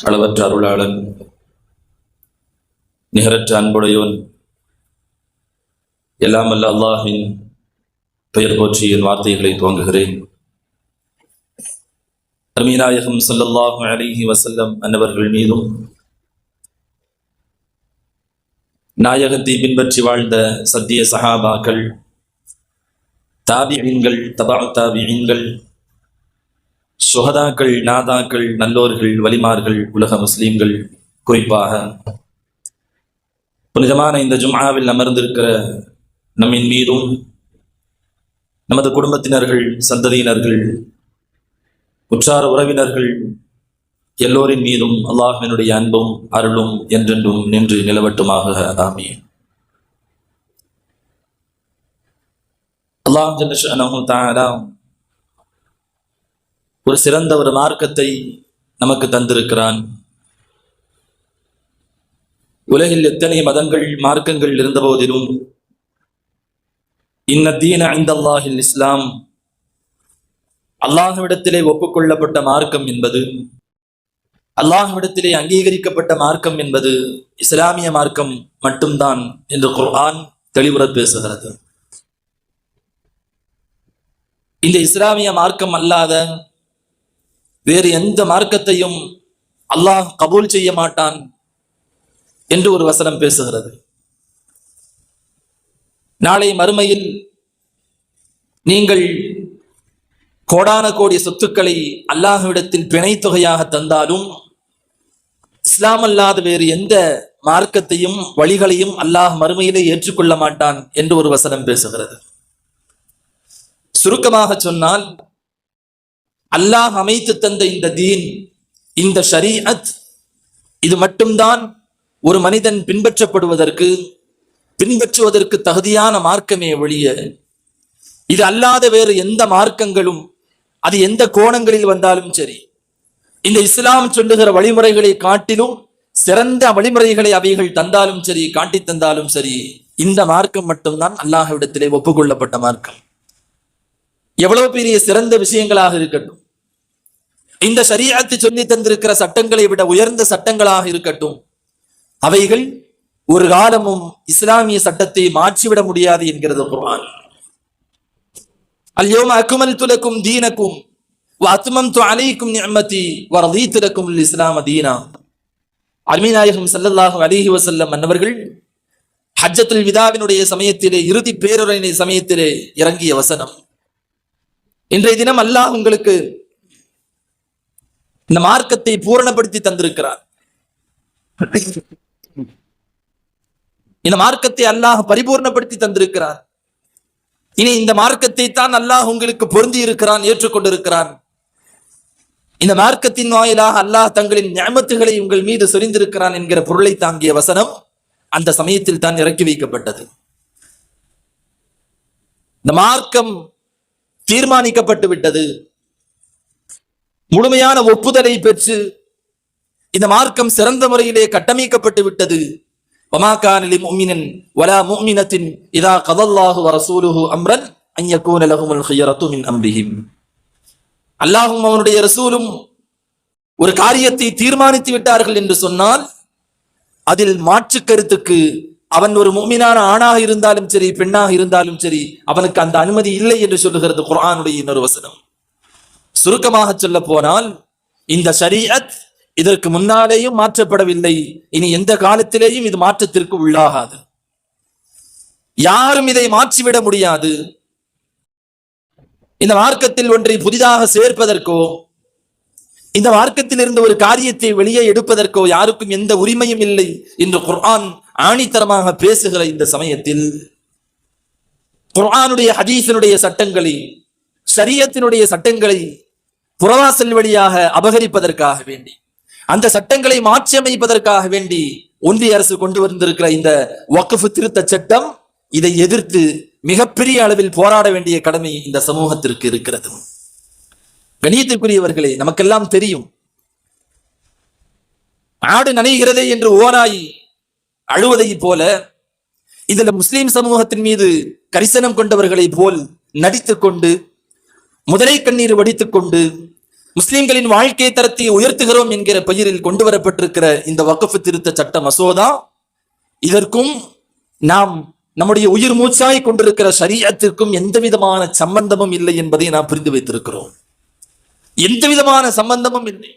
அளவற்ற அருளாளன் நிகரற்ற அன்புடையோன் எல்லாம் அல்ல அல்லாஹின் பெயர் போற்றி என் வார்த்தைகளை துவங்குகிறேன். அருமீநாயகம் ஸல்லல்லாஹு அலிஹி வசல்லம் அன்னவர்கள் மீதும் நாயகத்தை பின்பற்றி வாழ்ந்த சத்திய சஹாபாக்கள் தாபியீன்கள் தபா தாபியீன்கள் சுகதாக்கள் நாதாக்கள் நல்லோர்கள் வலிமார்கள் உலக முஸ்லீம்கள் குறிப்பாக புனிதமான இந்த ஜும்ஆவில் அமர்ந்திருக்கிற நம்மின் மீதும் நமது குடும்பத்தினர்கள் சந்ததியினர்கள் உற்றார உறவினர்கள் எல்லோரின் மீதும் அல்லாஹினுடைய அன்பும் அருளும் என்றென்றும் நின்று நிலவட்டுமாக. ஆமீன். அல்லாஹ் ஜல்ல ஒரு சிறந்த ஒரு மார்க்கத்தை நமக்கு தந்திருக்கிறான். உலகில் எத்தனை மதங்கள் மார்க்கங்கள் இருந்த போதிலும் இன்ன ஐந்தல்லாஹில் இஸ்லாம் அல்லாஹ்விடத்திலே ஒப்புக்கொள்ளப்பட்ட மார்க்கம் என்பது அல்லாஹ்விடத்திலே அங்கீகரிக்கப்பட்ட மார்க்கம் என்பது இஸ்லாமிய மார்க்கம் மட்டும்தான் என்று குர்ஆன் தெளிவுற பேசுகிறது. இந்த இஸ்லாமிய மார்க்கம் அல்லாத வேறு எந்த மார்க்கத்தையும் அல்லாஹ் கபூல் செய்ய மாட்டான் என்று ஒரு வசனம் பேசுகிறது. நாளை மறுமையில் நீங்கள் கோடான கோடி சொத்துக்களை அல்லாஹ்விடத்தில் பிணை தொகையாக தந்தாலும் இஸ்லாம் அல்லாத வேறு எந்த மார்க்கத்தையும் வழிகளையும் அல்லாஹ் மறுமையிலே ஏற்றுக்கொள்ள மாட்டான் என்று ஒரு வசனம் பேசுகிறது. சுருக்கமாக சொன்னால் அல்லாஹ் அமைத்து தந்த இந்த தீன் இந்த ஷரீஅத் இது மட்டும்தான் ஒரு மனிதன் பின்பற்றப்படுவதற்கு பின்பற்றுவதற்கு தகுதியான மார்க்கமே ஒழிய இது அல்லாத வேறு எந்த மார்க்கங்களும் அது எந்த கோணங்களில் வந்தாலும் சரி இந்த இஸ்லாம் சொல்லுகிற வழிமுறைகளை காட்டிலும் சிறந்த வழிமுறைகளை அவைகள் தந்தாலும் சரி காட்டி தந்தாலும் சரி இந்த மார்க்கம் மட்டும்தான் அல்லாஹ்விடத்திலே ஒப்புக்கொள்ளப்பட்ட மார்க்கம். எவ்வளவு பெரிய சிறந்த விஷயங்களாக இருக்கட்டும். இந்த சரியத்து சொல்லி தந்திருக்கிற சட்டங்களை விட உயர்ந்த சட்டங்களாக இருக்கட்டும். அவைகள் ஒரு காலமும் இஸ்லாமிய சட்டத்தை மாற்றிவிட முடியாது என்கிறது குர்ஆன். அல்யோம அக்குமல் துலக்கும் தீனக்கும் அத்துமம் து அலைக்கும் நிஅமதி வரதீத்து இஸ்லாம தீனா. அருமைநாயகம் ஸல்லல்லாஹு அலிஹி வசல்லம் மன்னவர்கள் ஹஜ்ஜத்துல் விதாவினுடைய சமயத்திலே இறுதி பேருரையினை சமயத்திலே இறங்கிய வசனம். இன்றைய தினம் அல்லாஹ் உங்களுக்கு இந்த மார்க்கத்தை பூரணப்படுத்தி தந்திருக்கிறார். இந்த மார்க்கத்தை அல்லாஹ் பரிபூர்ணப்படுத்தி தந்திருக்கிறார். இனி இந்த மார்க்கத்தை தான் அல்லாஹ் உங்களுக்கு பொருந்தி இருக்கிறான் ஏற்றுக்கொண்டிருக்கிறான். இந்த மார்க்கத்தின் வாயிலாக அல்லாஹ் தங்களின் ஞாபத்துகளை உங்கள் மீது சொரிந்திருக்கிறான் என்கிற பொருளை தாங்கிய வசனம் அந்த சமயத்தில் தான் இறக்கி வைக்கப்பட்டது. இந்த மார்க்கம் தீர்மானிக்கப்பட்டு விட்டது. முழுமையான ஒப்புதலை பெற்று இந்த மார்க்கம் சிறந்த முறையிலே கட்டமைக்கப்பட்டு விட்டது. வமாக்கானிலி முமினன் வலா முமினத்தின் இதா கதல்லாஹு வரசூலுஹு அம்ரன் அய்யக்கூன லஹுமுல் ஹியரத்து மின் அல்லாஹும் அவனுடைய ரசூலும் ஒரு காரியத்தை தீர்மானித்து விட்டார்கள் என்று சொன்னால் அதில் மாற்று கருத்துக்கு அவன் ஒரு முக்மினான ஆணாக இருந்தாலும் சரி பெண்ணாக இருந்தாலும் சரி அவனுக்கு அந்த அனுமதி இல்லை என்று சொல்லுகிறது குரானுடைய இன்னொரு வசனம். சுருக்கமாக சொல்ல போனால் இந்த ஷரீஅத் இதற்கு முன்னாலேயும் மாற்றப்படவில்லை. இனி எந்த காலத்திலேயும் இது மாற்றத்திற்கு உள்ளாகாது. யாரும் இதை மாற்றிவிட முடியாது. இந்த மார்க்கத்தில் ஒன்றை புதிதாக சேர்ப்பதற்கோ இந்த மார்க்கத்தில் இருந்து ஒரு காரியத்தை வெளியே எடுப்பதற்கோ யாருக்கும் எந்த உரிமையும் இல்லை என்று குர்ஆன் ஆணித்தரமாக பேசுகிற இந்த சமயத்தில் குர்ஆனுடைய ஹதீசனுடைய சட்டங்களை சரியத்தினுடைய சட்டங்களை புறவாசல் வழியாக அபகரிப்பதற்காக வேண்டி அந்த சட்டங்களை மாற்றியமைப்பதற்காக வேண்டி ஒன்றிய அரசு கொண்டு வந்திருக்கிற இந்த வக்கஃபு திருத்த சட்டம் இதை எதிர்த்து மிகப்பெரிய அளவில் போராட வேண்டிய கடமை இந்த சமூகத்திற்கு இருக்கிறது. கணியத்திற்குரியவர்களே நமக்கெல்லாம் தெரியும். ஆடு நனைகிறதே என்று ஓராய் அழுவதை போல இதுல முஸ்லிம் சமூகத்தின் மீது கரிசனம் கொண்டவர்களை போல் நடித்து கொண்டு முதலை கண்ணீர் வடித்துக் கொண்டு முஸ்லிம்களின் வாழ்க்கை தரத்தை உயர்த்துகிறோம் என்கிற பெயரில் கொண்டு வரப்பட்டிருக்கிற இந்த வக்ஃப் திருத்த சட்ட மசோதா இதற்கும் நாம் நம்முடைய உயிர் மூச்சாய் கொண்டிருக்கிற சரியத்திற்கும் எந்த விதமான சம்பந்தமும் இல்லை என்பதை நாம் புரிந்து வைத்திருக்கிறோம். எந்த விதமான சம்பந்தமும் இல்லை.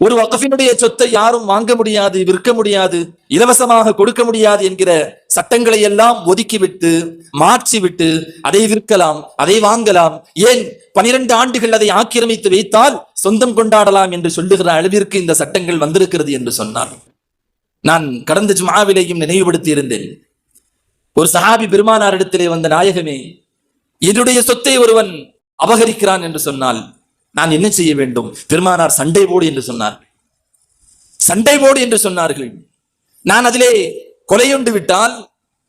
ஒரு வகஃபினுடைய சொத்தை யாரும் வாங்க முடியாது விற்க முடியாது இலவசமாக கொடுக்க முடியாது என்கிற சட்டங்களை எல்லாம் ஒதுக்கிவிட்டு மாற்றிவிட்டு அதை விற்கலாம் அதை வாங்கலாம். ஏன் பனிரெண்டு ஆண்டுகள் அதை ஆக்கிரமித்து வைத்தால் சொந்தம் கொண்டாடலாம் என்று சொல்லுகிற அளவிற்கு இந்த சட்டங்கள் வந்திருக்கிறது என்று சொன்னார். நான் கடந்த ஜுமாவிலேயும் நினைவுபடுத்தி இருந்தேன். ஒரு சஹாபி பெருமானாரிடத்திலே வந்த நாயகமே என்னுடைய சொத்தை ஒருவன் அபகரிக்கிறான் என்று சொன்னால் நான் என்ன செய்ய வேண்டும்? பெருமானார் சண்டை போடு என்று சொன்னார். சண்டை போடு என்று சொன்னார்கள். நான் அதிலே கொலையுண்டு விட்டால்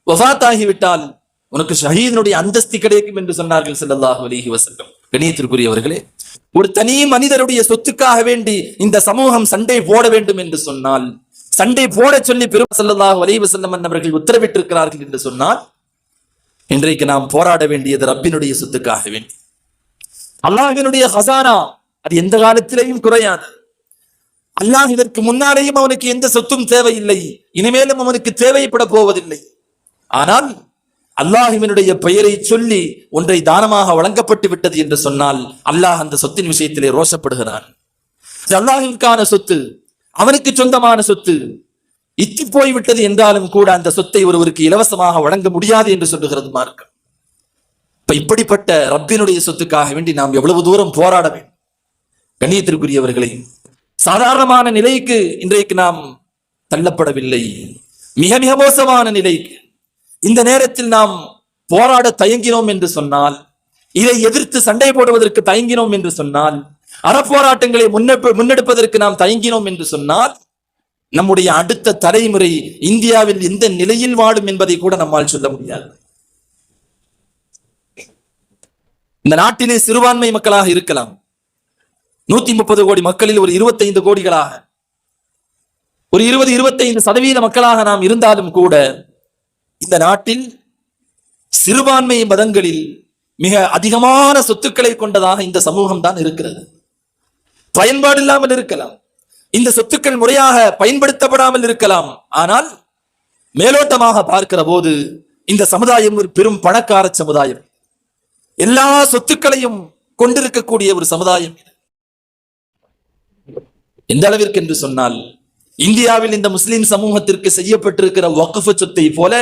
வஃபாத்தாகி விட்டால் உனக்கு ஷஹீதனுடைய அந்தஸ்து கிடைக்கும் என்று சொன்னார்கள் செல்லல்லாஹு அலிஹி வசல்லம் கணியத்திற்குரியவர்களே ஒரு தனி மனிதருடைய சொத்துக்காக வேண்டி இந்த சமூகம் சண்டை போட வேண்டும் என்று சொன்னால் சண்டை போட சொல்லி பெரும் செல்லல்லாஹு அலைஹி வசல்லம் அவர்கள் உத்தரவிட்டிருக்கிறார்கள் என்று சொன்னால் இன்றைக்கு நாம் போராட வேண்டியது ரப்பினுடைய சொத்துக்காக வேண்டி. அல்லாஹினுடைய ஹசானா அது எந்த காலத்திலையும் குறையாது. அல்லாஹ் இதற்கு முன்னாலேயும் அவனுக்கு எந்த சொத்தும் தேவையில்லை. இனிமேலும் அவனுக்கு தேவைப்பட போவதில்லை. ஆனால் அல்லாஹிவனுடைய பெயரை சொல்லி ஒன்றை தானமாக வழங்கப்பட்டு விட்டது என்று சொன்னால் அல்லாஹ் அந்த சொத்தின் விஷயத்திலே ரோஷப்படுகிறான் அல்லாஹிற்கான சொத்து அவனுக்கு சொந்தமான சொத்து. இத்தி போய்விட்டது என்றாலும் கூட அந்த சொத்தை ஒருவருக்கு இலவசமாக வழங்க முடியாது என்று சொல்லுகிறது மார்க்கம். இப்ப இப்படிப்பட்ட ரப்பினுடைய சொத்துக்காக வேண்டி நாம் எவ்வளவு தூரம் போராட வேண்டும். கண்ணியத்திற்குரியவர்களையும் சாதாரணமான நிலைக்கு இன்றைக்கு நாம் தள்ளப்படவில்லை. மிக மிக மோசமான நிலைக்கு. இந்த நேரத்தில் நாம் போராட தயங்கினோம் என்று சொன்னால் இதை எதிர்த்து சண்டை போடுவதற்கு தயங்கினோம் என்று சொன்னால் அறப்போராட்டங்களை முன்னெடுப்பதற்கு நாம் தயங்கினோம் என்று சொன்னால் நம்முடைய அடுத்த தலைமுறை இந்தியாவில் எந்த நிலையில் வாடும் என்பதை கூட நம்மால் சொல்ல முடியாது. இந்த நாட்டிலே சிறுபான்மை மக்களாக இருக்கலாம். நூத்தி முப்பது கோடி மக்களில் ஒரு இருபத்தைந்து கோடிகளாக. ஒரு இருபது இருபத்தைந்து சதவீத மக்களாக நாம் இருந்தாலும் கூட இந்த நாட்டில் சிறுபான்மை மதங்களில் மிக அதிகமான சொத்துக்களை கொண்டதாக இந்த சமூகம் தான் இருக்கிறது. பயன்பாடு இல்லாமல் இருக்கலாம். இந்த சொத்துக்கள் முறையாக பயன்படுத்தப்படாமல் இருக்கலாம். ஆனால் மேலோட்டமாக பார்க்கிற போது இந்த சமுதாயம் ஒரு பெரும் பணக்கார சமுதாயம். எல்லா சொத்துக்களையும் கொண்டிருக்கக்கூடிய ஒரு சமுதாயம் இது. எந்த அளவிற்கு என்று சொன்னால் இந்தியாவில் இந்த முஸ்லிம் சமூகத்திற்கு செய்யப்பட்டிருக்கிற வக்ஃப் சொத்தை போல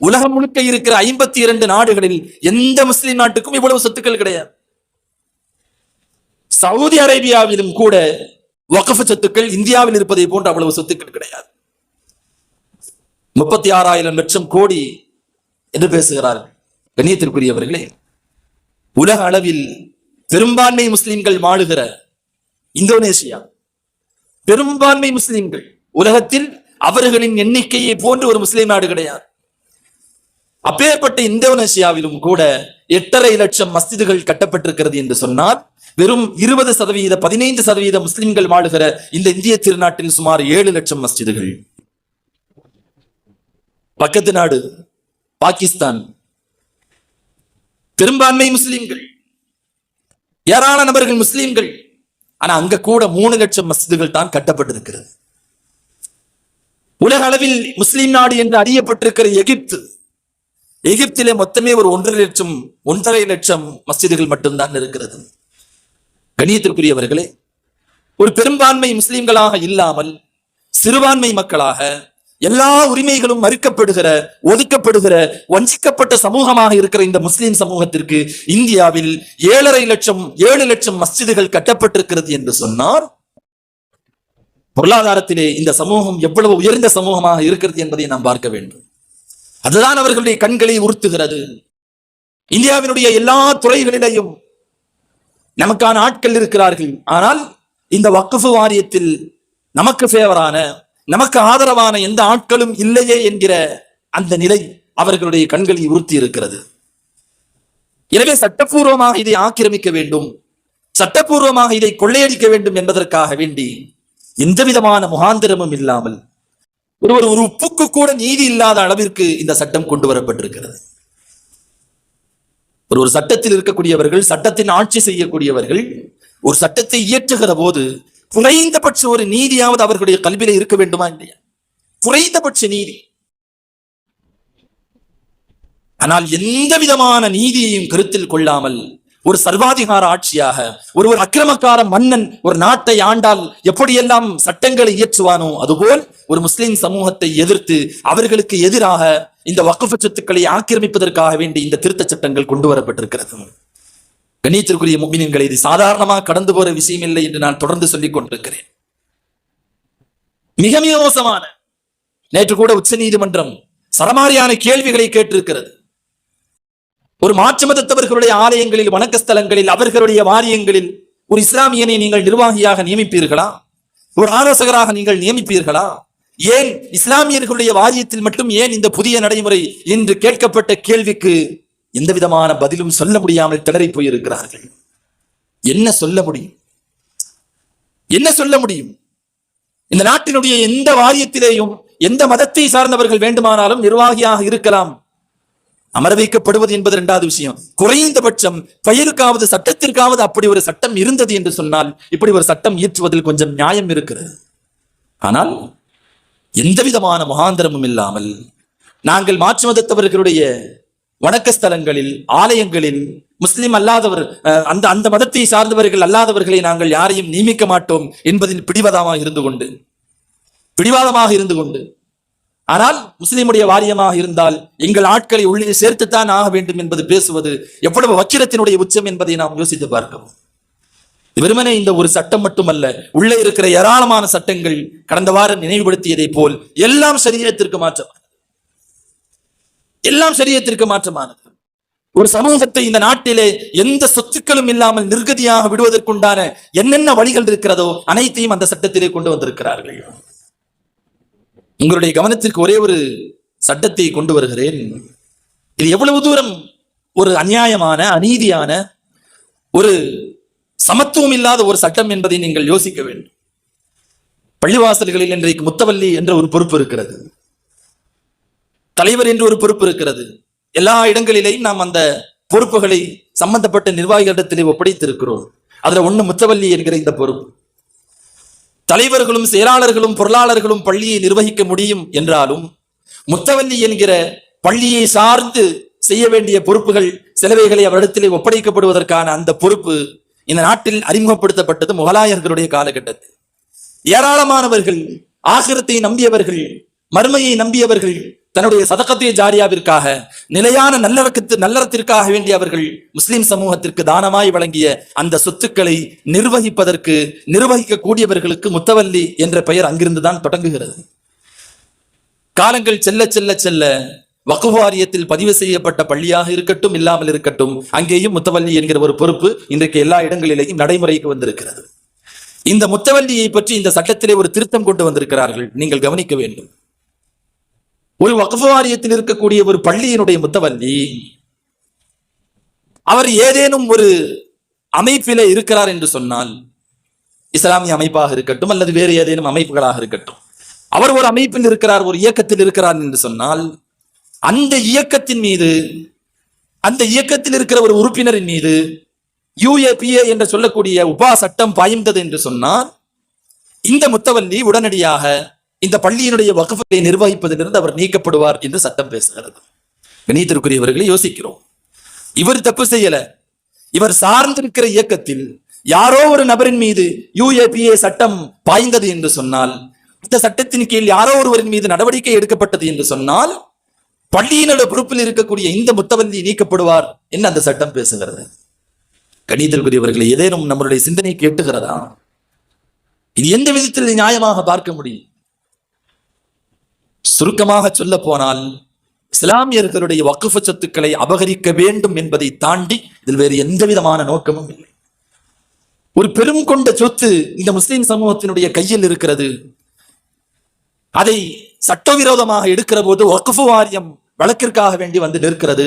உலகம் முழுக்க இருக்கிற ஐம்பத்தி இரண்டு நாடுகளில் எந்த முஸ்லிம் நாட்டுக்கும் இவ்வளவு சொத்துக்கள் கிடையாது. சவுதி அரேபியாவிலும் கூட வக்கஃப சொத்துக்கள் இந்தியாவில் இருப்பதை போன்ற அவ்வளவு சொத்துக்கள் கிடையாது. முப்பத்தி ஆறாயிரம் லட்சம் கோடி என்று பேசுகிறார்கள். கண்ணியத்திற்குரியவர்களே உலக அளவில் பெரும்பான்மை முஸ்லிம்கள் வாழுகிற இந்தோனேசியா பெரும்பான்மை முஸ்லிம்கள். உலகத்தில் அவர்களின் எண்ணிக்கையை போன்று ஒரு முஸ்லிம் நாடு கிடையாது. அப்பேற்பட்ட இந்தோனேசியாவிலும் கூட எட்டரை லட்சம் மஸ்ஜிதுகள் கட்டப்பட்டிருக்கிறது என்று சொன்னால் வெறும் இருபது சதவீத பதினைந்து சதவீத முஸ்லிம்கள் வாழுகிற இந்த இந்திய திருநாட்டில் சுமார் ஏழு லட்சம் மஸ்ஜிதுகள். பக்கத்து நாடு பாகிஸ்தான். பெரும்பான்மை முஸ்லிம்கள். ஏராள நபர்கள் முஸ்லிம்கள். ஆனா அங்க கூட மூணு லட்சம் மசிதுகள் தான் கட்டப்பட்டிருக்கிறது. உலக அளவில் முஸ்லீம் நாடு என்று அறியப்பட்டிருக்கிற எகிப்து எகிப்திலே மொத்தமே ஒரு ஒன்றரை லட்சம் ஒன்றரை லட்சம் மஸ்ஜிதுகள் மட்டும்தான் இருக்கிறது. கணியத்திற்குரியவர்களே ஒரு பெரும்பான்மை முஸ்லிம்களாக இல்லாமல் சிறுபான்மை மக்களாக எல்லா உரிமைகளும் மறுக்கப்படுகிற ஒதுக்கப்படுகிற வஞ்சிக்கப்பட்ட சமூகமாக இருக்கிற இந்த முஸ்லிம் சமூகத்திற்கு இந்தியாவில் ஏழரை லட்சம் ஏழு லட்சம் மஸ்ஜிதுகள் கட்டப்பட்டிருக்கிறது என்று சொன்னார் பொருளாதாரத்திலே இந்த சமூகம் எவ்வளவு உயர்ந்த சமூகமாக இருக்கிறது என்பதை நாம் பார்க்க வேண்டும். அதுதான் அவர்களுடைய கண்களை உறுத்துகிறது. இந்தியாவினுடைய எல்லா துறைகளிலேயும் நமக்கான ஆட்கள் இருக்கிறார்கள். ஆனால் இந்த வக்கஃபு வாரியத்தில் நமக்கு ஃபேவரான நமக்கு ஆதரவான எந்த ஆட்களும் இல்லையே என்கிற அந்த நிலை அவர்களுடைய கண்களை உறுத்தி இருக்கிறது எனவே சட்டப்பூர்வமாக இதை ஆக்கிரமிக்க வேண்டும். சட்டப்பூர்வமாக இதை கொள்ளையடிக்க வேண்டும் என்பதற்காக வேண்டி எந்த விதமான முகாந்திரமும் இல்லாமல் ஒருவர் ஒரு உப்புக்கு கூட நீதி இல்லாத அளவிற்கு இந்த சட்டம் கொண்டு வரப்பட்டிருக்கிறது. ஒரு ஒரு சட்டத்தில் இருக்கக்கூடியவர்கள் சட்டத்தின் ஆட்சி செய்யக்கூடியவர்கள் ஒரு சட்டத்தை இயற்றுகிற போது குறைந்தபட்ச ஒரு நீதியாவது அவர்களுடைய கல்வியில இருக்க வேண்டுமா இல்லையா? குறைந்தபட்ச நீதி. ஆனால் எந்த விதமான நீதியையும் கருத்தில் கொள்ளாமல் ஒரு சர்வாதிகார ஆட்சியாக ஒரு ஒரு அக்கிரமக்கார மன்னன் ஒரு நாட்டை ஆண்டால் எப்படியெல்லாம் சட்டங்களை இயற்றுவானோ அதுபோல் ஒரு முஸ்லிம் சமூகத்தை எதிர்த்து அவர்களுக்கு எதிராக இந்த வக்குஃப சொத்துக்களை ஆக்கிரமிப்பதற்காக வேண்டி இந்த திருத்த சட்டங்கள் கொண்டு வரப்பட்டிருக்கிறது. கணியத்திற்குரிய முக்மினின்களை இது சாதாரணமாக கடந்து போற விஷயம் இல்லை என்று நான் தொடர்ந்து சொல்லிக் கொண்டிருக்கிறேன். மிக மிக மோசமான நேற்று கூட உச்ச நீதிமன்றம் சரமாரியான கேள்விகளை கேட்டிருக்கிறது. ஒரு மாற்று மதத்தவர்களுடைய ஆலயங்களில் வணக்க ஸ்தலங்களில் அவர்களுடைய வாரியங்களில் ஒரு இஸ்லாமியனை நீங்கள் நிர்வாகியாக நியமிப்பீர்களா? ஒரு ஆலோசகராக நீங்கள் நியமிப்பீர்களா? ஏன் இஸ்லாமியர்களுடைய வாரியத்தில் மட்டும் ஏன் இந்த புதிய நடைமுறை என்று கேட்கப்பட்ட கேள்விக்கு எந்த விதமான பதிலும் சொல்ல முடியாமல் திணறி போயிருக்கிறார்கள். என்ன சொல்ல முடியும்? என்ன சொல்ல முடியும்? இந்த நாட்டினுடைய எந்த வாரியத்திலேயும் எந்த மதத்தை சார்ந்தவர்கள் வேண்டுமானாலும் நிர்வாகியாக இருக்கலாம். அமர வைக்கப்படுவது என்பது இரண்டாவது விஷயம். குறைந்தபட்சம் பெயருக்காவது சட்டத்திற்காவது அப்படி ஒரு சட்டம் இருந்தது என்று சொன்னால் இப்படி ஒரு சட்டம் இயற்றுவதில் கொஞ்சம் நியாயம் இருக்கிறது. ஆனால் எந்த விதமான முகாந்திரமும் இல்லாமல் நாங்கள் மாற்று மதத்தவர்களுடைய வணக்க ஸ்தலங்களில் ஆலயங்களில் முஸ்லிம் அல்லாதவர் அஹ், அந்த அந்த மதத்தை சார்ந்தவர்கள் அல்லாதவர்களை நாங்கள் யாரையும் நியமிக்க மாட்டோம் என்பதில் பிடிவாதமாக இருந்து கொண்டு பிடிவாதமாக இருந்து கொண்டு. ஆனால் முஸ்லிமுடைய வாரியமாக இருந்தால் எங்கள் ஆட்களை உள்ளே சேர்த்துத்தான் ஆக வேண்டும் என்பது பேசுவது எவ்வளவு வக்கிரத்தினுடைய உச்சம் என்பதை நாம் யோசித்து பார்க்கவும் வெறுமனே இந்த ஒரு சட்டம் மட்டுமல்ல உள்ளே இருக்கிற ஏராளமான சட்டங்கள் கடந்த வாரம் நினைவுபடுத்தியதை போல் எல்லாம் சரீரத்திற்கு மாற்றம் எல்லாம் சரியத்திற்கு மாற்றமானது. ஒரு சமூகத்தை இந்த நாட்டிலே எந்த சொத்துக்களும் இல்லாமல் நிர்கதியாக விடுவதற்குண்டான என்னென்ன வழிகள் இருக்கிறதோ அனைத்தையும் அந்த சட்டத்திலே கொண்டு வந்திருக்கிறார்கள். உங்களுடைய கவனத்திற்கு ஒரே ஒரு சட்டத்தை கொண்டு வருகிறேன். இது எவ்வளவு தூரம் ஒரு அநியாயமான அநீதியான ஒரு சமத்துவம் இல்லாத ஒரு சட்டம் என்பதை நீங்கள் யோசிக்க வேண்டும். பள்ளிவாசல்களில் இன்றைக்கு முத்தவல்லி என்ற ஒரு பொறுப்பு இருக்கிறது. தலைவர் என்று ஒரு பொறுப்பு இருக்கிறது. எல்லா இடங்களிலேயும் நாம் அந்த பொறுப்புகளை சம்பந்தப்பட்ட நிர்வாகிகளிடத்திலே ஒப்படைத்திருக்கிறோம். அதுல ஒண்ணு முத்தவல்லி என்கிற இந்த பொறுப்பு. தலைவர்களும் செயலாளர்களும் பொருளாளர்களும் பள்ளியை நிர்வகிக்க முடியும் என்றாலும் முத்தவல்லி என்கிற பள்ளியை சார்ந்து செய்ய வேண்டிய பொறுப்புகள் செலவைகளை அவரிடத்திலே ஒப்படைக்கப்படுவதற்கான அந்த பொறுப்பு இந்த நாட்டில் அறிமுகப்படுத்தப்பட்டது முகலாயர்களுடைய காலகட்டத்தில். ஏராளமானவர்கள் ஆகிரத்தை நம்பியவர்கள் மறுமையை நம்பியவர்கள் தன்னுடைய சதக்கத்திய ஜாரியாவிற்காக நிலையான நல்லறக்கத்து நல்லறத்திற்காக வேண்டியவர்கள் முஸ்லிம் சமூகத்திற்கு தானமாய் வழங்கிய அந்த சொத்துக்களை நிர்வகிப்பதற்கு நிர்வகிக்கக்கூடியவர்களுக்கு முத்தவல்லி என்ற பெயர் அங்கிருந்துதான் தொடங்குகிறது. காலங்கள் செல்ல செல்ல செல்ல வக்குஃப் வாரியத்தில் பதிவு செய்யப்பட்ட பள்ளியாக இருக்கட்டும் இல்லாமல் இருக்கட்டும் அங்கேயும் முத்தவல்லி என்கிற ஒரு பொறுப்பு இன்றைக்கு எல்லா இடங்களிலேயும் நடைமுறைக்கு வந்திருக்கிறது. இந்த முத்தவல்லியை பற்றி இந்த சட்டத்திலே ஒரு திருத்தம் கொண்டு வந்திருக்கிறார்கள். நீங்கள் கவனிக்க வேண்டும். ஒரு வகவாரியத்தில் வாரியத்தில் இருக்கக்கூடிய ஒரு பள்ளியினுடைய முத்தவல்லி அவர் ஏதேனும் ஒரு அமைப்பில இருக்கிறார் என்று சொன்னால் இஸ்லாமிய அமைப்பாக இருக்கட்டும் அல்லது வேறு ஏதேனும் அமைப்புகளாக இருக்கட்டும் அவர் ஒரு அமைப்பில் இருக்கிறார் ஒரு இயக்கத்தில் இருக்கிறார் என்று சொன்னால் அந்த இயக்கத்தின் மீது அந்த இயக்கத்தில் இருக்கிற ஒரு உறுப்பினரின் மீது யூஏபிஏ என்று சொல்லக்கூடிய உபா சட்டம் பாய்ந்தது என்று சொன்னால் இந்த முத்தவல்லி உடனடியாக இந்த பள்ளியினுடைய வகுப்பை நிர்வகிப்பதிலிருந்து அவர் நீக்கப்படுவார் என்று சட்டம் பேசுகிறது. கணித்திற்குரியவர்களை யோசிக்கிறோம். இவர் தப்பு செய்யல. இவர் சார்ந்திருக்கிற இயக்கத்தில் யாரோ ஒரு நபரின் மீது யுஏபிஏ சட்டம் பாய்ந்தது என்று சொன்னால் இந்த சட்டத்தின் கீழ் யாரோ ஒருவரின் மீது நடவடிக்கை எடுக்கப்பட்டது என்று சொன்னால் பள்ளியினுடைய பொறுப்பில் இருக்கக்கூடிய இந்த முத்தவந்தி நீக்கப்படுவார் என்று அந்த சட்டம் பேசுகிறது. கணிதற்குரியவர்களை ஏதேனும் நம்மளுடைய சிந்தனை கேட்டுகிறதா? இது எந்த விதத்தில் நியாயமாக பார்க்க முடியும்? சுருக்கமாக சொல்ல போனால் இஸ்லாமியர்களுடைய வக்குஃப சொத்துக்களை அபகரிக்க வேண்டும் என்பதை தாண்டி இதில் வேறு எந்த விதமான நோக்கமும் இல்லை. ஒரு பெரும் கொண்ட சொத்து இந்த முஸ்லிம் சமூகத்தினுடைய கையில் இருக்கிறது. அதை சட்டவிரோதமாக எடுக்கிற போது வக்குஃபு வாரியம் வழக்கிற்காக வேண்டி வந்து நிற்கிறது.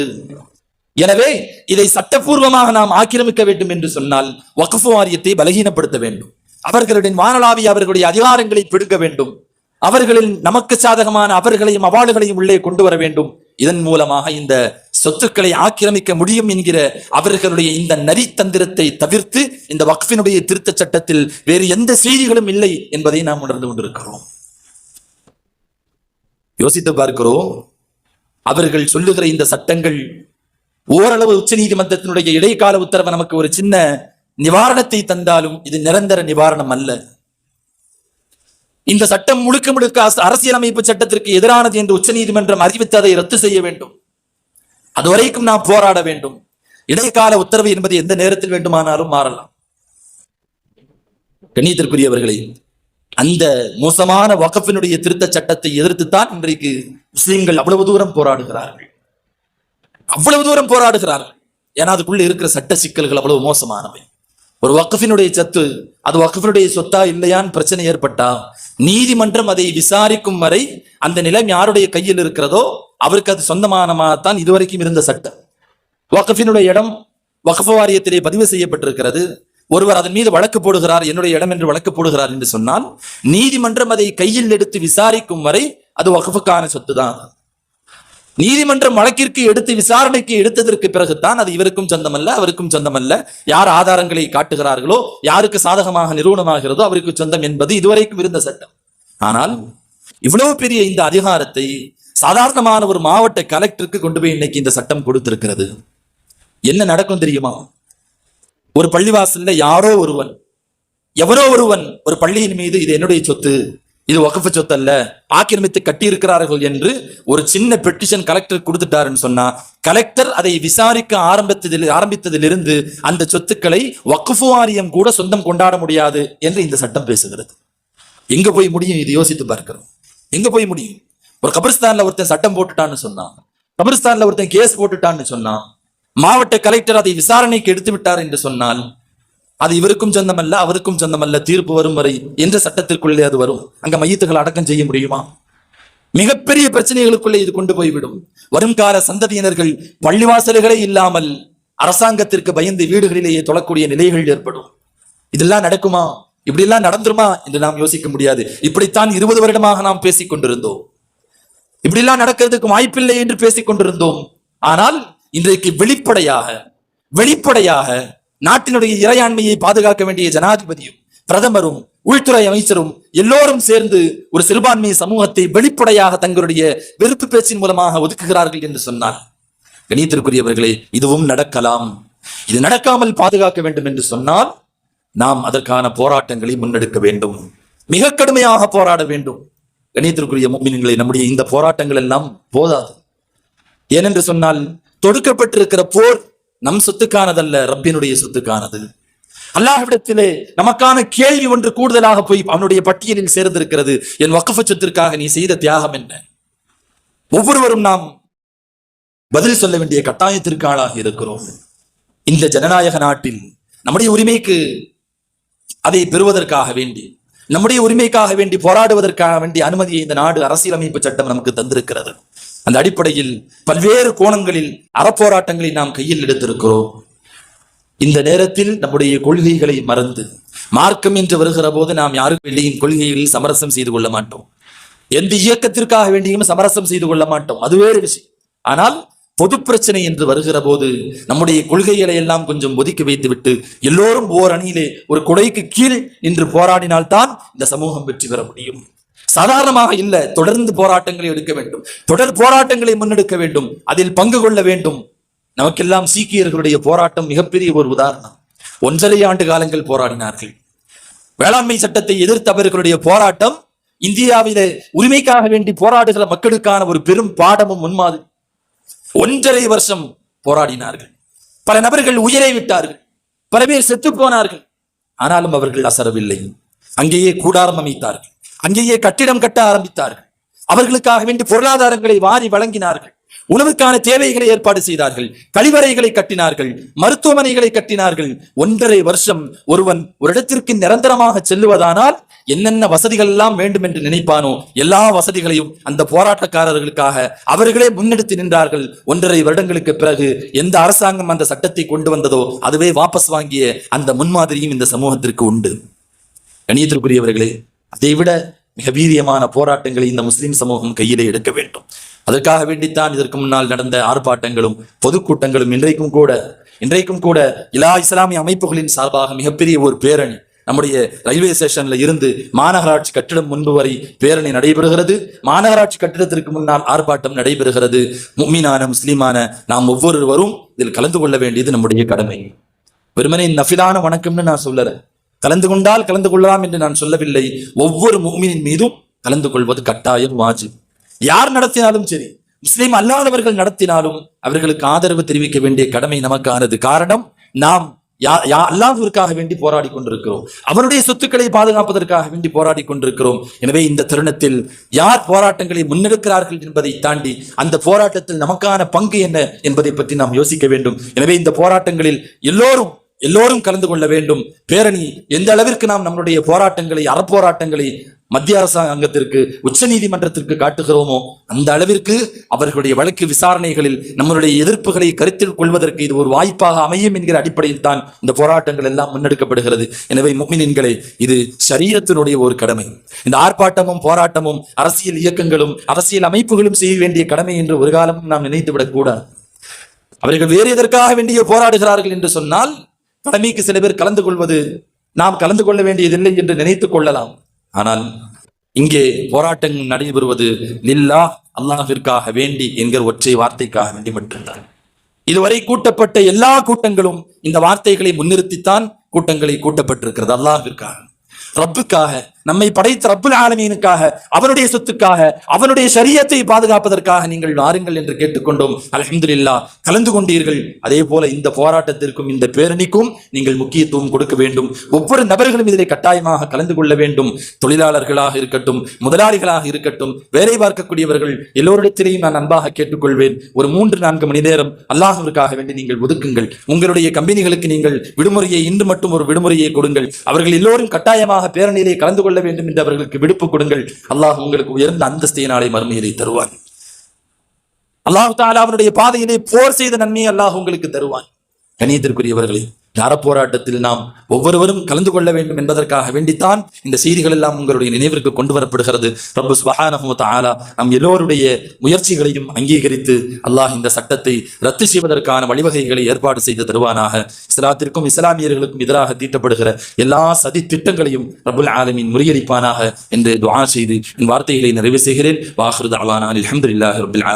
எனவே இதை சட்டப்பூர்வமாக நாம் ஆக்கிரமிக்க வேண்டும் என்று சொன்னால் வக்குஃபு வாரியத்தை பலகீனப்படுத்த வேண்டும். அவர்களுடைய வானலாவி அவர்களுடைய அதிகாரங்களை பிடுங்க வேண்டும். அவர்களில் நமக்கு சாதகமான அவர்களையும் அவாளுகளையும் உள்ளே கொண்டு வர வேண்டும். இதன் மூலமாக இந்த சொத்துக்களை ஆக்கிரமிக்க முடியும் என்கிற அவர்களுடைய இந்த நரித்தந்திரத்தை தவிர்த்து இந்த வக்ஃபினுடைய திருத்த சட்டத்தில் வேறு எந்த செய்திகளும் இல்லை என்பதை நாம் உணர்ந்து கொண்டிருக்கிறோம். யோசித்து பார்க்கிறோம். அவர்கள் சொல்லுகிற இந்த சட்டங்கள் ஓரளவு உச்சநீதிமன்றத்தினுடைய இடைக்கால உத்தரவு நமக்கு ஒரு சின்ன நிவாரணத்தை தந்தாலும் இது நிரந்தர நிவாரணம் அல்ல. இந்த சட்டம் முழுக்க முழுக்க அரசியலமைப்பு சட்டத்திற்கு எதிரானது என்று உச்சநீதிமன்றம் அறிவித்து அதை ரத்து செய்ய வேண்டும். அதுவரைக்கும் நாம் போராட வேண்டும். இடைக்கால உத்தரவு என்பது எந்த நேரத்தில் வேண்டுமானாலும் மாறலாம். கண்ணியத்திற்குரியவர்களே அந்த மோசமான வகப்பினுடைய திருத்த சட்டத்தை எதிர்த்துத்தான் இன்றைக்கு முஸ்லிம்கள் அவ்வளவு தூரம் போராடுகிறார்கள். அவ்வளவு தூரம் போராடுகிறார்கள். ஏன்னா அதுக்குள்ள இருக்கிற சட்ட சிக்கல்கள் அவ்வளவு மோசமானவை. ஒரு வக்கஃபினுடைய சொத்து அது வக்கஃபினுடைய சொத்தா இல்லையான்னு பிரச்சனை ஏற்பட்டா நீதிமன்றம் அதை விசாரிக்கும் வரை அந்த நிலம் யாருடைய கையில் இருக்கிறதோ அவருக்கு அது சொந்தமானமாகத்தான் இதுவரைக்கும் இருந்த சட்டம். வக்கஃபினுடைய இடம் வக்ஃபு வாரியத்திலே பதிவு செய்யப்பட்டிருக்கிறது. ஒருவர் அதன் மீது வழக்கு போடுகிறார் என்னுடைய இடம் என்று வழக்கு போடுகிறார் என்று சொன்னால் நீதிமன்றம் அதை கையில் எடுத்து விசாரிக்கும் வரை அது வகுப்புக்கான சொத்து தான் நீதிமன்றம் வழக்கிற்கு எடுத்து விசாரணைக்கு எடுத்ததற்கு பிறகுதான் அது இவருக்கும் சொந்தமல்ல அவருக்கும் சொந்தமல்ல. யார் ஆதாரங்களை காட்டுகிறார்களோ யாருக்கு சாதகமாக நிறுவனமாகிறதோ அவருக்கு சொந்தம் என்பது இதுவரைக்கும் இருந்த சட்டம். ஆனால் இவ்வளவு பெரிய இந்த அதிகாரத்தை சாதாரணமான ஒரு மாவட்ட கலெக்டருக்கு கொண்டு போய் இன்னைக்கு இந்த சட்டம் கொடுத்திருக்கிறது. என்ன நடக்கும் தெரியுமா? ஒரு பள்ளிவாசல்ல யாரோ ஒருவன் எவரோ ஒருவன் ஒரு பள்ளியின் மீது இது என்னுடைய சொத்து இது வகுப்பு சொத்தல்ல. ஆக்கிரமித்து கட்டியிருக்கிறார்கள் என்று ஒரு சின்ன பெட்டிஷன் கலெக்டர் கொடுத்துட்டாருன்னு சொன்னா கலெக்டர் அதை விசாரிக்க ஆரம்பித்ததில் ஆரம்பித்ததிலிருந்து அந்த சொத்துக்களை வக்குஃபு வாரியம் கூட சொந்தம் கொண்டாட முடியாது என்று இந்த சட்டம் பேசுகிறது. எங்க போய் முடியும்? இது யோசித்து பார்க்கிறோம். எங்க போய் முடியும்? ஒரு கபிரிஸ்தான்ல ஒருத்தன் சட்டம் போட்டுட்டான்னு சொன்னான். கபிரிஸ்தான்ல ஒருத்தன் கேஸ் போட்டுட்டான்னு சொன்னான். மாவட்ட கலெக்டர் அதை விசாரணைக்கு எடுத்து விட்டார் என்று சொன்னால் அது இவருக்கும் சொந்தமல்ல அவருக்கும் சொந்தமல்ல தீர்ப்பு வரும் வரை என்ற சட்டத்திற்குள்ளே அது வரும். அங்க மையத்துகள் அடக்கம் செய்ய முடியுமா? மிகப்பெரிய பிரச்சனைகளுக்குள்ளே இது கொண்டு போய்விடும். வருங்கால சந்ததியினர்கள் பள்ளிவாசல்களே இல்லாமல் அரசாங்கத்திற்கு பயந்து வீடுகளிலேயே தொழக்கூடிய நிலைகள் ஏற்படும். இதெல்லாம் நடக்குமா? இப்படியெல்லாம் நடந்துருமா என்று நாம் யோசிக்க முடியாது. இப்படித்தான் இருபது வருடமாக நாம் பேசிக் கொண்டிருந்தோம். இப்படிலாம் நடக்கிறதுக்கு வாய்ப்பில்லை என்று பேசிக் கொண்டிருந்தோம். ஆனால் இன்றைக்கு வெளிப்படையாக வெளிப்படையாக நாட்டினுடைய இறையாண்மையை பாதுகாக்க வேண்டிய ஜனாதிபதியும் பிரதமரும் உள்துறை அமைச்சரும் எல்லோரும் சேர்ந்து ஒரு சிறுபான்மை சமூகத்தை வெளிப்படையாக தங்களுடைய வெறுப்பு பேச்சின் மூலமாக ஒதுக்குகிறார்கள் என்று சொன்னார். கணித்திற்குரியவர்களே இதுவும் நடக்கலாம். இது நடக்காமல் பாதுகாக்க வேண்டும் என்று சொன்னால் நாம் அதற்கான போராட்டங்களை முன்னெடுக்க வேண்டும். மிக கடுமையாக போராட வேண்டும். கணித்திற்குரிய மீன்களை நம்முடைய இந்த போராட்டங்கள் எல்லாம் போதாது. ஏனென்று சொன்னால் தொடுக்கப்பட்டிருக்கிற போர் நம் சொத்துக்கானதல்ல ரப்பினுடைய சொத்துக்கானது. அல்லாஹ்விடத்திலே நமக்கான கேள்வி ஒன்று கூடுதலாக போய் அவனுடைய பட்டியலில் சேர்ந்திருக்கிறது. என் வக்கஃப சொத்திற்காக நீ செய்த தியாகம் என்ன? ஒவ்வொருவரும் நாம் பதில் சொல்ல வேண்டிய கட்டாயத்திற்கு ஆளாக இருக்கிறோம். இந்த ஜனநாயக நாட்டில் நம்முடைய உரிமைக்கு அதை பெறுவதற்காக வேண்டி நம்முடைய உரிமைக்காக வேண்டி போராடுவதற்காக வேண்டிய அனுமதியை இந்த நாடு அரசியலமைப்பு சட்டம் நமக்கு தந்திருக்கிறது. அந்த அடிப்படையில் பல்வேறு கோணங்களில் அறப்போராட்டங்களை நாம் கையில் எடுத்திருக்கிறோம். இந்த நேரத்தில் நம்முடைய கொள்கைகளை மறந்து மார்க்கம் என்று வருகிற போது நாம் யாருக்கு வேண்டியும் கொள்கைகளில் சமரசம் செய்து கொள்ள மாட்டோம். எந்த இயக்கத்திற்காக வேண்டியும் சமரசம் செய்து கொள்ள மாட்டோம். அது வேறு விஷயம். ஆனால் பொது பிரச்சனை என்று வருகிற போது நம்முடைய கொள்கைகளை எல்லாம் கொஞ்சம் ஒதுக்கி வைத்துவிட்டு எல்லோரும் ஓர் அணியிலே ஒரு கொடைக்கு கீழ் நின்று போராடினால்தான் இந்த சமூகம் வெற்றி பெற முடியும். சாதாரணமாக இல்ல தொடர்ந்து போராட்டங்களை எடுக்க வேண்டும். தொடர் போராட்டங்களை முன்னெடுக்க வேண்டும். அதில் பங்கு கொள்ள வேண்டும். நமக்கெல்லாம் சீக்கியர்களுடைய போராட்டம் மிகப்பெரிய ஒரு உதாரணம். ஒன்றரை ஆண்டு காலங்கள் போராடினார்கள். வேளாண்மை சட்டத்தை எதிர்த்தவர்களுடைய போராட்டம் இந்தியாவில உரிமைக்காக வேண்டி போராடுகிற மக்களுக்கான ஒரு பெரும் பாடமும் முன்மாதிரி. ஒன்றரை வருஷம் போராடினார்கள். பல நபர்கள் உயிரை விட்டார்கள். பல பேர் செத்து போனார்கள். ஆனாலும் அவர்கள் அசரவில்லை. அங்கேயே கூடாரம் அமைத்தார்கள். அங்கேயே கட்டிடம் கட்ட ஆரம்பித்தார்கள். அவர்களுக்காக வேண்டி பொருளாதாரங்களை வாரி வழங்கினார்கள். உணவுக்கான தேவைகளை ஏற்பாடு செய்தார்கள். கழிவறைகளை கட்டினார்கள். மருத்துவமனைகளை கட்டினார்கள். ஒன்றரை வருஷம் ஒருவன் ஒரு இடத்திற்கு நிரந்தரமாக செல்லுவதானால் என்னென்ன வசதிகள் எல்லாம் வேண்டும் என்று நினைப்பானோ எல்லா வசதிகளையும் அந்த போராட்டக்காரர்களுக்காக அவர்களே முன்னெடுத்து நின்றார்கள். ஒன்றரை வருடங்களுக்கு பிறகு எந்த அரசாங்கம் அந்த சட்டத்தை கொண்டு வந்ததோ அதுவே வாபஸ் வாங்கிய அந்த முன்மாதிரியும் இந்த சமூகத்திற்கு உண்டு. கணியத்திற்குரியவர்களே அதைவிட மிக வீரியமான போராட்டங்களை இந்த முஸ்லிம் சமூகம் கையிலே எடுக்க வேண்டும். அதற்காக வேண்டித்தான் இதற்கு முன்னால் நடந்த ஆர்ப்பாட்டங்களும் பொதுக்கூட்டங்களும் இன்றைக்கும் கூட இன்றைக்கும் கூட இலா இஸ்லாமிய அமைப்புகளின் சார்பாக மிகப்பெரிய ஒரு பேரணி நம்முடைய ரயில்வே ஸ்டேஷன்ல இருந்து மாநகராட்சி கட்டிடம் முன்பு வரை பேரணி நடைபெறுகிறது. மாநகராட்சி கட்டிடத்திற்கு முன்னால் ஆர்ப்பாட்டம் நடைபெறுகிறது. முக்மீனான முஸ்லீமான நாம் ஒவ்வொருவரும் இதில் கலந்து கொள்ள வேண்டியது நம்முடைய கடமை. வெறுமனே நஃபிலான வணக்கம்னு நான் சொல்லறேன் கலந்து கொண்டால் கலந்து கொள்ளலாம் என்று நான் சொல்லவில்லை. ஒவ்வொரு மூமினின் மீதும் கலந்து கொள்வது கட்டாயம் வாஜிப். யார் நடத்தினாலும் சரி முஸ்லீம் அல்லாதவர்கள் நடத்தினாலும் அவர்களுக்கு ஆதரவு தெரிவிக்க வேண்டிய கடமை நமக்கானது. காரணம் நாம் யா யா வேண்டி போராடி கொண்டிருக்கிறோம். அவருடைய சொத்துக்களை பாதுகாப்பதற்காக வேண்டி போராடி கொண்டிருக்கிறோம். எனவே இந்த தருணத்தில் யார் போராட்டங்களை முன்னெடுக்கிறார்கள் என்பதை தாண்டி அந்த போராட்டத்தில் நமக்கான பங்கு என்ன என்பதை பற்றி நாம் யோசிக்க வேண்டும். எனவே இந்த போராட்டங்களில் எல்லோரும் எல்லோரும் கலந்து கொள்ள வேண்டும். பேரணி எந்த அளவிற்கு நாம் நம்மளுடைய போராட்டங்களை அறப்போராட்டங்களை மத்திய அரசாங்கத்திற்கு உச்ச நீதிமன்றத்திற்கு காட்டுகிறோமோ அந்த அளவிற்கு அவர்களுடைய வழக்கு விசாரணைகளில் நம்மளுடைய எதிர்ப்புகளை கருத்தில் கொள்வதற்கு இது ஒரு வாய்ப்பாக அமையும் என்கிற அடிப்படையில் தான் இந்த போராட்டங்கள் எல்லாம் முன்னெடுக்கப்படுகிறது. எனவே முக்மினின்களே இது சரீரத்தினுடைய ஒரு கடமை. இந்த ஆர்ப்பாட்டமும் போராட்டமும் அரசியல் இயக்கங்களும் அரசியல் அமைப்புகளும் செய்ய வேண்டிய கடமை என்று ஒரு காலமும் நாம் நினைத்துவிடக்கூடாது. அவர்கள் வேறு எதற்காக வேண்டிய போராடுகிறார்கள் என்று சொன்னால் கடமைக்கு சில பேர் கலந்து கொள்வது நாம் கலந்து கொள்ள வேண்டியதில்லை என்று நினைத்துக் கொள்ளலாம். ஆனால் இங்கே போராட்டம் நடைபெறுவது லில்லா அல்லாஹிற்காக வேண்டி என்கிற ஒற்றை வார்த்தைக்காக வேண்டி மட்டும்தான். இதுவரை கூட்டப்பட்ட எல்லா கூட்டங்களும் இந்த வார்த்தைகளை முன்னிறுத்தித்தான் கூட்டங்களை கூட்டப்பட்டிருக்கிறது அல்லாஹிற்காக ரப்புக்காக நம்மை படைத்த ரப்புல் ஆலமீனுக்காக அவனுடைய சொத்துக்காக அவனுடைய சரியத்தை பாதுகாப்பதற்காக நீங்கள் வாருங்கள் என்று கேட்டுக்கொண்டோம். அல்ஹம்துலில்லா கலந்து கொண்டீர்கள். அதே போல இந்த போராட்டத்திற்கும் இந்த பேரணிக்கும் நீங்கள் முக்கியத்துவம் கொடுக்க வேண்டும். ஒவ்வொரு நபர்களும் இதிலே கட்டாயமாக கலந்து கொள்ள வேண்டும். தொழிலாளர்களாக இருக்கட்டும் முதலாளிகளாக இருக்கட்டும் வேலை பார்க்கக்கூடியவர்கள் எல்லோரிடத்திலேயும் நான் அன்பாக கேட்டுக்கொள்வேன். ஒரு மூன்று நான்கு மணி நேரம் அல்லாஹ்விற்காக வேண்டி நீங்கள் ஒதுக்குங்கள். உங்களுடைய கம்பெனிகளுக்கு நீங்கள் விடுமுறையை இன்று மட்டும் ஒரு விடுமுறையை கொடுங்கள். அவர்கள் எல்லோரும் கட்டாயமாக பேரணியிலே கலந்து கொள்ள வேண்டும் என்று அவர்களுக்கு விடுப்பு கொடுங்கள். அல்லாஹ் உங்களுக்கு உயர்ந்த அந்தஸ்தை நாளை மறுமையிலே தருவான். அல்லாஹு தாலா அவனுடைய பாதையிலே போர் செய்த நன்மையை அல்லாஹ் உங்களுக்கு தருவான். கணியத்திற்குரியவர்களே போராட்டத்தில் நாம் ஒவ்வொருவரும் கலந்து கொள்ள வேண்டும் என்பதற்காக வேண்டித்தான் இந்த செய்திகள் எல்லாம் உங்களுடைய நினைவிற்கு கொண்டு வரப்படுகிறது. ரப்பு சுபஹானஹமத் ஆலா நம் எல்லோருடைய முயற்சிகளையும் அங்கீகரித்து அல்லாஹ் இந்த சட்டத்தை ரத்து செய்வதற்கான வழிவகைகளை ஏற்பாடு செய்து தருவானாக. இஸ்லாத்திற்கும் இஸ்லாமியர்களுக்கும் எதிராக தீட்டப்படுகிற எல்லா சதி திட்டங்களையும் ரபுல் ஆலமின் முறியடிப்பானாக என்று துவா செய்து என் வார்த்தைகளை நிறைவு செய்கிறேன். வாஹ்ருத் அலானா அலமதுல்லாஹ் ரபுல்